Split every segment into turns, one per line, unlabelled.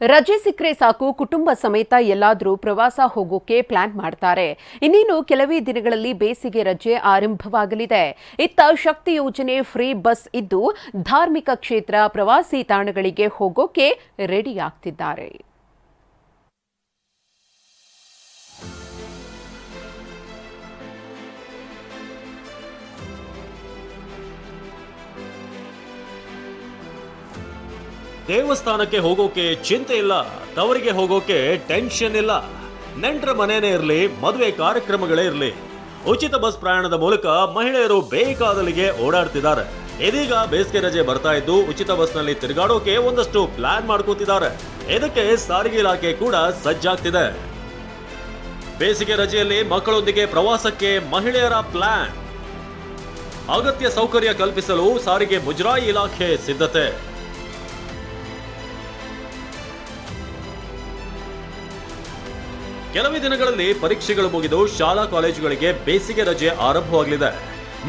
ರಜೆ ಸಿಕ್ಕರೆ ಸಾಕು, ಕುಟುಂಬ ಸಮೇತ ಎಲ್ಲಾದರೂ ಪ್ರವಾಸ ಹೋಗೋಕೆ ಪ್ಲಾನ್ ಮಾಡ್ತಾರೆ. ಇನ್ನೇನು ಕೆಲವೇ ದಿನಗಳಲ್ಲಿ ಬೇಸಿಗೆ ರಜೆ ಆರಂಭವಾಗಲಿದೆ. ಇತ್ತ ಶಕ್ತಿ ಯೋಜನೆ ಫ್ರೀ ಬಸ್ ಇದ್ದು ಧಾರ್ಮಿಕ ಕ್ಷೇತ್ರ ಪ್ರವಾಸಿ ತಾಣಗಳಿಗೆ ಹೋಗೋಕೆ ರೆಡಿ ಆಗ್ತಿದ್ದಾರೆ.
ದೇವಸ್ಥಾನಕ್ಕೆ ಹೋಗೋಕೆ ಚಿಂತೆ ಇಲ್ಲ, ತವರಿಗೆ ಹೋಗೋಕೆ ಟೆನ್ಷನ್ ಇಲ್ಲ. ನೆಂಟರ ಮನೆಯೇ ಇರಲಿ, ಮದುವೆ ಕಾರ್ಯಕ್ರಮಗಳೇ ಇರಲಿ. ಉಚಿತ ಬಸ್ ಪ್ರಯಾಣದ ಮೂಲಕ ಮಹಿಳೆಯರು ಬೇಕಾದಲ್ಲಿಗೆ ಓಡಾಡ್ತಿದ್ದಾರೆ. ಇದೀಗ ಬೇಸಿಗೆ ರಜೆ ಬರ್ತಾ ಇದ್ದು, ಉಚಿತ ಬಸ್ನಲ್ಲಿ ತಿರುಗಾಡೋಕೆ ಒಂದಷ್ಟು ಪ್ಲಾನ್ ಮಾಡ್ಕೋತಿದ್ದಾರೆ. ಇದಕ್ಕೆ ಸಾರಿಗೆ ಇಲಾಖೆ ಕೂಡ ಸಜ್ಜಾಗ್ತಿದೆ. ಬೇಸಿಗೆ ರಜೆಯಲ್ಲಿ ಮಕ್ಕಳೊಂದಿಗೆ ಪ್ರವಾಸಕ್ಕೆ ಮಹಿಳೆಯರ ಪ್ಲಾನ್ ಅಗತ್ಯ ಸೌಕರ್ಯ ಕಲ್ಪಿಸಲು ಸಾರಿಗೆ ಮುಜರಾಯಿ ಇಲಾಖೆ ಸಿದ್ಧತೆ. ಕೆಲವೇ ದಿನಗಳಲ್ಲಿ ಪರೀಕ್ಷೆಗಳು ಮುಗಿದು ಶಾಲಾ ಕಾಲೇಜುಗಳಿಗೆ ಬೇಸಿಗೆ ರಜೆ ಆರಂಭವಾಗಲಿದೆ.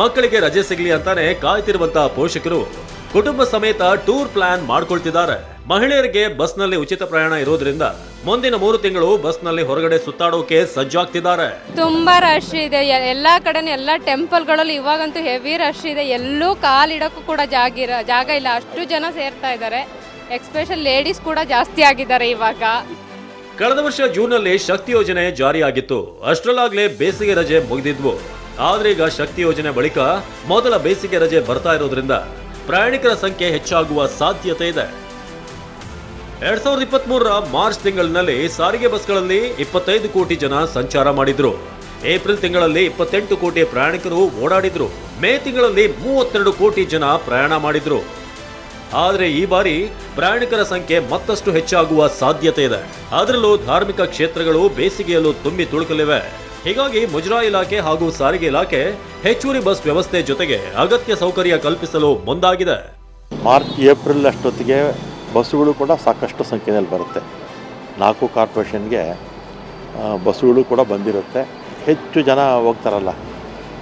ಮಕ್ಕಳಿಗೆ ರಜೆ ಸಿಗಲಿ ಅಂತಾನೆ ಕಾಯ್ತಿರುವಂತಹ ಪೋಷಕರು ಕುಟುಂಬ ಸಮೇತ ಟೂರ್ ಪ್ಲಾನ್ ಮಾಡ್ಕೊಳ್ತಿದ್ದಾರೆ. ಮಹಿಳೆಯರಿಗೆ ಬಸ್ನಲ್ಲಿ ಉಚಿತ ಪ್ರಯಾಣ ಇರೋದ್ರಿಂದ ಮುಂದಿನ ಮೂರು ತಿಂಗಳು ಬಸ್ನಲ್ಲಿ ಹೊರಗಡೆ ಸುತ್ತಾಡೋಕೆ ಸಜ್ಜಾಗ್ತಿದ್ದಾರೆ
ತುಂಬಾ ರಶ್ ಇದೆ. ಎಲ್ಲಾ ಕಡೆನೂ ಎಲ್ಲ ಟೆಂಪಲ್ಗಳಲ್ಲಿ ಇವಾಗಂತೂ ಹೆವಿ ರಶ್ ಇದೆ. ಎಲ್ಲೂ ಕಾಲಿಡಕ್ಕೂ ಕೂಡ ಜಾಗ ಇರ, ಜಾಗ ಇಲ್ಲ. ಅಷ್ಟು ಜನ ಸೇರ್ತಾ ಇದ್ದಾರೆ. ಎಕ್ಸ್ಪೆಷಲ್ ಲೇಡೀಸ್ ಕೂಡ ಜಾಸ್ತಿ ಆಗಿದ್ದಾರೆ ಇವಾಗ.
ಕಳೆದ ವರ್ಷ ಜೂನ್ನಲ್ಲಿ ಶಕ್ತಿ ಯೋಜನೆ ಜಾರಿಯಾಗಿತ್ತು. ಅಷ್ಟರಲ್ಲಾಗಲೇ ಬೇಸಿಗೆ ರಜೆ ಮುಗಿದಿದ್ವು. ಆದ್ರೆ ಈಗ ಶಕ್ತಿ ಯೋಜನೆ ಬಳಿಕ ಮೊದಲ ಬೇಸಿಗೆ ರಜೆ ಬರ್ತಾ ಇರೋದ್ರಿಂದ ಪ್ರಯಾಣಿಕರ ಸಂಖ್ಯೆ ಹೆಚ್ಚಾಗುವ ಸಾಧ್ಯತೆ ಇದೆ. ಎರಡ್ ಸಾವಿರದ ಇಪ್ಪತ್ತ್ ಮೂರರ ಮಾರ್ಚ್ ತಿಂಗಳಿನಲ್ಲಿ ಸಾರಿಗೆ ಬಸ್ಗಳಲ್ಲಿ ಇಪ್ಪತ್ತೈದು ಕೋಟಿ ಜನ ಸಂಚಾರ ಮಾಡಿದ್ರು. ಏಪ್ರಿಲ್ ತಿಂಗಳಲ್ಲಿ ಇಪ್ಪತ್ತೆಂಟು ಕೋಟಿ ಪ್ರಯಾಣಿಕರು ಓಡಾಡಿದ್ರು. ಮೇ ತಿಂಗಳಲ್ಲಿ ಮೂವತ್ತೆರಡು ಕೋಟಿ ಜನ ಪ್ರಯಾಣ ಮಾಡಿದ್ರು. ಆದರೆ ಈ ಬಾರಿ ಪ್ರಯಾಣಿಕರ ಸಂಖ್ಯೆ ಮತ್ತಷ್ಟು ಹೆಚ್ಚಾಗುವ ಸಾಧ್ಯತೆ ಇದೆ. ಅದರಲ್ಲೂ ಧಾರ್ಮಿಕ ಕ್ಷೇತ್ರಗಳು ಬೇಸಿಗೆಯಲ್ಲೂ ತುಂಬಿ ತುಳುಕಲಿವೆ. ಹೀಗಾಗಿ ಮುಜರಾ ಇಲಾಖೆ ಹಾಗೂ ಸಾರಿಗೆ ಇಲಾಖೆ ಹೆಚ್ಚುವರಿ ಬಸ್ ವ್ಯವಸ್ಥೆ ಜೊತೆಗೆ ಅಗತ್ಯ ಸೌಕರ್ಯ ಕಲ್ಪಿಸಲು ಮುಂದಾಗಿದೆ.
ಮಾರ್ಚ್, ಏಪ್ರಿಲ್ ಅಷ್ಟೊತ್ತಿಗೆ ಬಸ್ಸುಗಳು ಕೂಡ ಸಾಕಷ್ಟು ಸಂಖ್ಯೆಯಲ್ಲಿ ಬರುತ್ತೆ. ನಾಲ್ಕು ಕಾರ್ಪೊರೇಷನ್ಗೆ ಬಸ್ಸುಗಳು ಕೂಡ ಬಂದಿರುತ್ತೆ. ಹೆಚ್ಚು ಜನ ಹೋಗ್ತಾರಲ್ಲ.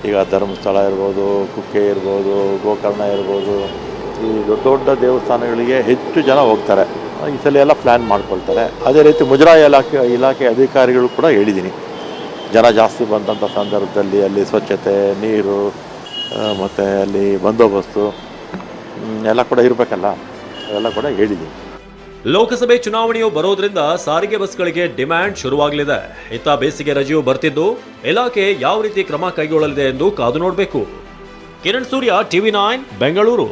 ಈಗ ಧರ್ಮಸ್ಥಳ ಇರ್ಬೋದು, ಕುಕ್ಕೆ ಇರ್ಬೋದು, ಗೋಕರ್ಣ ಇರ್ಬೋದು ಈ ದೊಡ್ಡ ದೇವಸ್ಥಾನಗಳಿಗೆ ಹೆಚ್ಚು ಜನ ಹೋಗ್ತಾರೆ. ಈ ಸಲ ಎಲ್ಲ ಪ್ಲ್ಯಾನ್ ಮಾಡ್ಕೊಳ್ತಾರೆ. ಅದೇ ರೀತಿ ಮುಜರಾಯಿ ಇಲಾಖೆ ಇಲಾಖೆ ಅಧಿಕಾರಿಗಳು ಕೂಡ ಹೇಳಿದ್ದೀನಿ. ಜನ ಜಾಸ್ತಿ ಬಂದಂಥ ಸಂದರ್ಭದಲ್ಲಿ ಅಲ್ಲಿ ಸ್ವಚ್ಛತೆ, ನೀರು ಮತ್ತು ಅಲ್ಲಿ ಬಂದೋಬಸ್ತು ಎಲ್ಲ ಕೂಡ ಇರಬೇಕಲ್ಲ? ಅದೆಲ್ಲ ಕೂಡ ಹೇಳಿದ್ದೀನಿ.
ಲೋಕಸಭೆ ಚುನಾವಣೆಯು ಬರೋದ್ರಿಂದ ಸಾರಿಗೆ ಬಸ್ಗಳಿಗೆ ಡಿಮ್ಯಾಂಡ್ ಶುರುವಾಗಲಿದೆ. ಇತ್ತ ಬೇಸಿಗೆ ರಜೆಯು ಬರ್ತಿದ್ದು, ಇಲಾಖೆ ಯಾವ ರೀತಿ ಕ್ರಮ ಕೈಗೊಳ್ಳಲಿದೆ ಎಂದು ಕಾದು ನೋಡಬೇಕು. Kiran Surya, TV nine, Bengaluru.